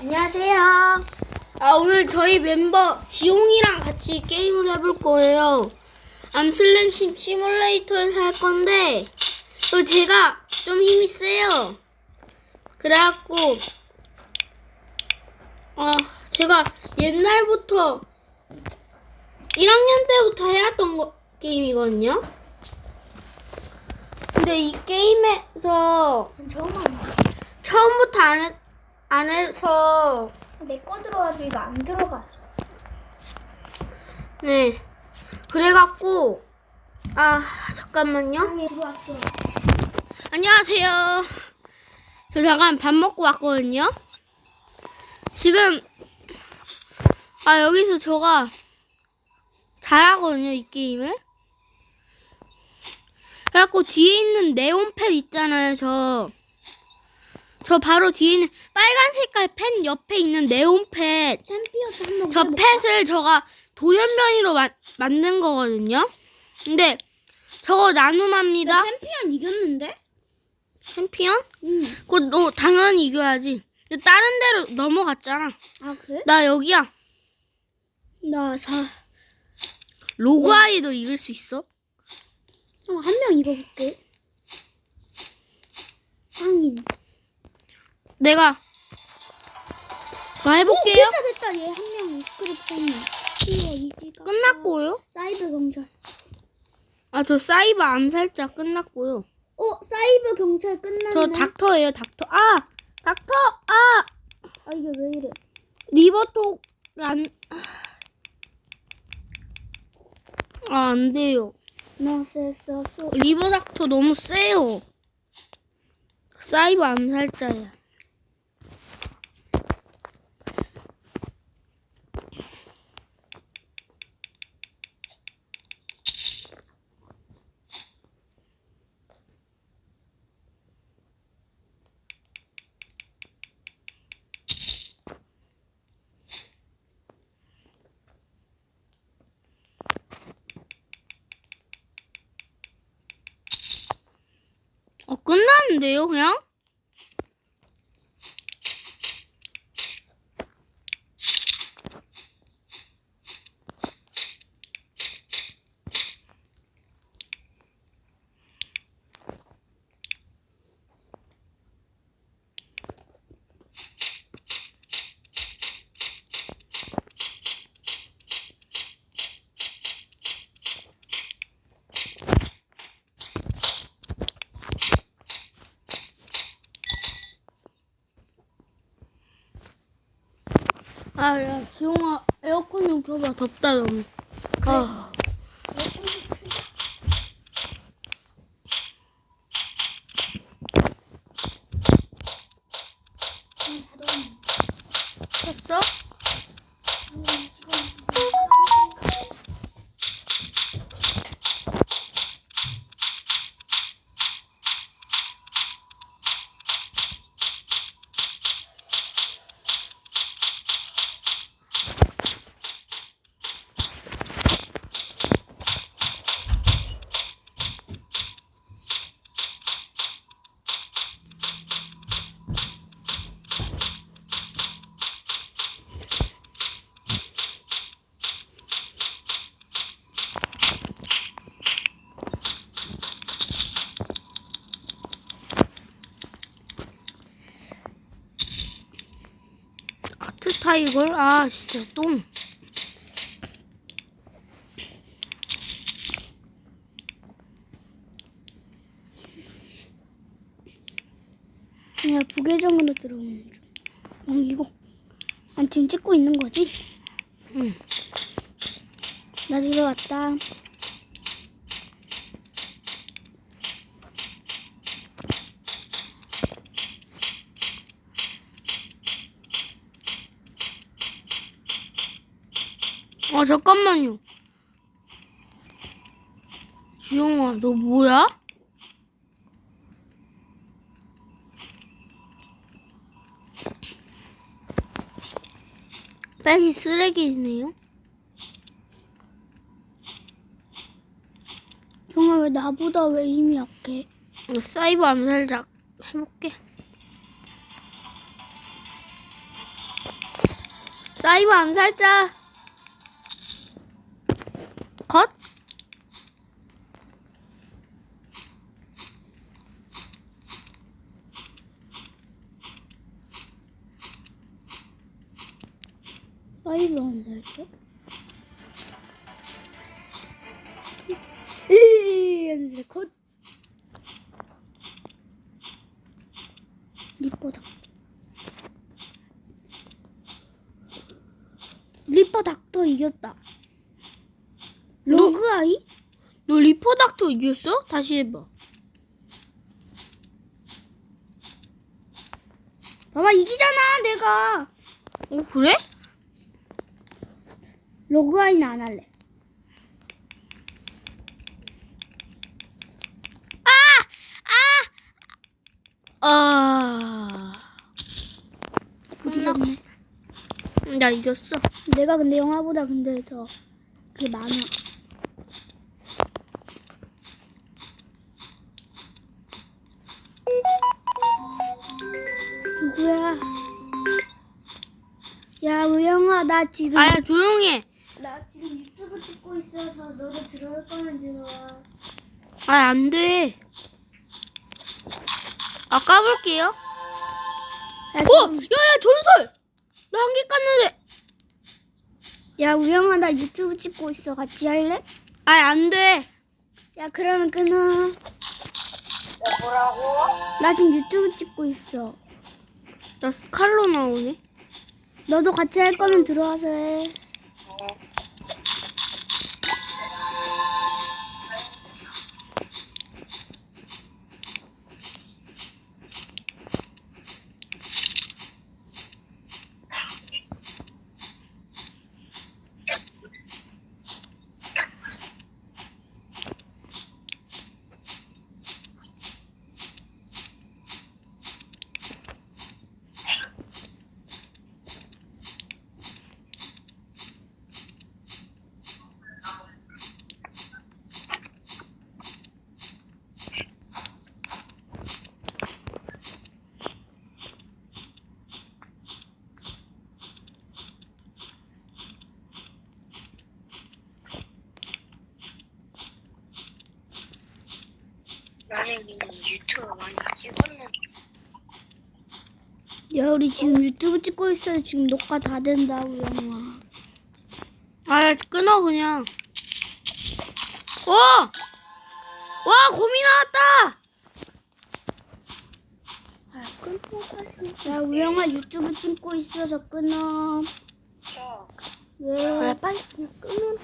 안녕하세요. 아, 오늘 저희 멤버 지용이랑 같이 게임을 해볼 거예요. 암슬랭 시, 시뮬레이터에서 할 건데, 또 제가 좀 힘이 세요. 그래갖고, 아, 제가 옛날부터, 1학년 때부터 해왔던 거, 게임이거든요. 근데 이 게임에서 처음 처음부터 안, 해, 안 해서, 내 거 들어가지고 이거 안 들어가죠. 네. 그래갖고, 아, 잠깐만요. 형이 들어왔어. 안녕하세요. 저 잠깐 밥 먹고 왔거든요. 지금, 아, 여기서 저가 잘하거든요, 이 게임을. 그래갖고 뒤에 있는 네온펜 있잖아요, 저. 저 바로 뒤에 있는 빨간 색깔 펜 옆에 있는 네온펜. 챔피언 한번 저 펫을 저가 돌연변이로 마, 만든 거거든요. 근데 저거 나눔합니다. 챔피언 이겼는데? 챔피언? 응. 그거 너 당연히 이겨야지. 근데 다른 데로 넘어갔잖아. 아 그래? 나 여기야. 나 사. 로그아이도 이길 수 있어? 한명 이겨볼게. 상인. 내가 뭐 해볼게요. 됐다 됐다 얘 한 명 스크립 이지가. 끝났고요. 사이버 경찰. 아 저 사이버 암살자 끝났고요. 어 사이버 경찰 끝났네. 저 닥터예요 닥터. 아 닥터 아 아 이게 왜 이래? 리버톡 안. 아, 안 돼요. 나세서 소. 리버 닥터 너무 세요. 사이버 암살자야. 어, 끝났는데요, 그냥? 아, 야, 지용아, 에어컨 좀 켜봐. 덥다, 너무. 아. 켰어? 아트 타이걸? 아, 진짜 똥. 그냥 부계정으로 들어오는 중. 어, 이거. 안 지금 찍고 있는 거지? 응. 나 들어왔다. 아, 잠깐만요. 지용아, 너 뭐야? 빼기 쓰레기네요. 형아 왜 나보다 왜 힘이 약해? 사이버 암살작 해볼게. 사이버 암살자. 컷. 사이 너 리포 닥터 이겼어? 다시 해봐. 봐봐 이기잖아 내가. 어 그래? 로그 아이는 안 할래. 아. 이겼네. 나 이겼어. 내가 근데 영화보다 근데 더 그게 많아. 누구야? 야 우영아 나 지금 아야 조용해. 나 지금 유튜브 찍고 있어서 너도 들어올 거면 들어와. 아 안 돼. 아 까볼게요. 야, 어, 지금- 야야 전설. 나 한 개 깠는데. 야 우영아 나 유튜브 찍고 있어 같이 할래? 아 안 돼. 야 그러면 끊어. 뭐라고? 나 지금 유튜브 찍고 있어. 나 스칼로 나오네. 너도 같이 할 거면 들어와서 해. 나 유튜브 많이 찍었는데 야 우리 지금 유튜브 찍고 있어서 지금 녹화 다 된다 우영아. 아 끊어 그냥. 어. 와 곰이 나왔다. 아 끊어 빨리. 야 우영아 유튜브 찍고 있어서 끊어. 저 왜? 아 빨리 끊어.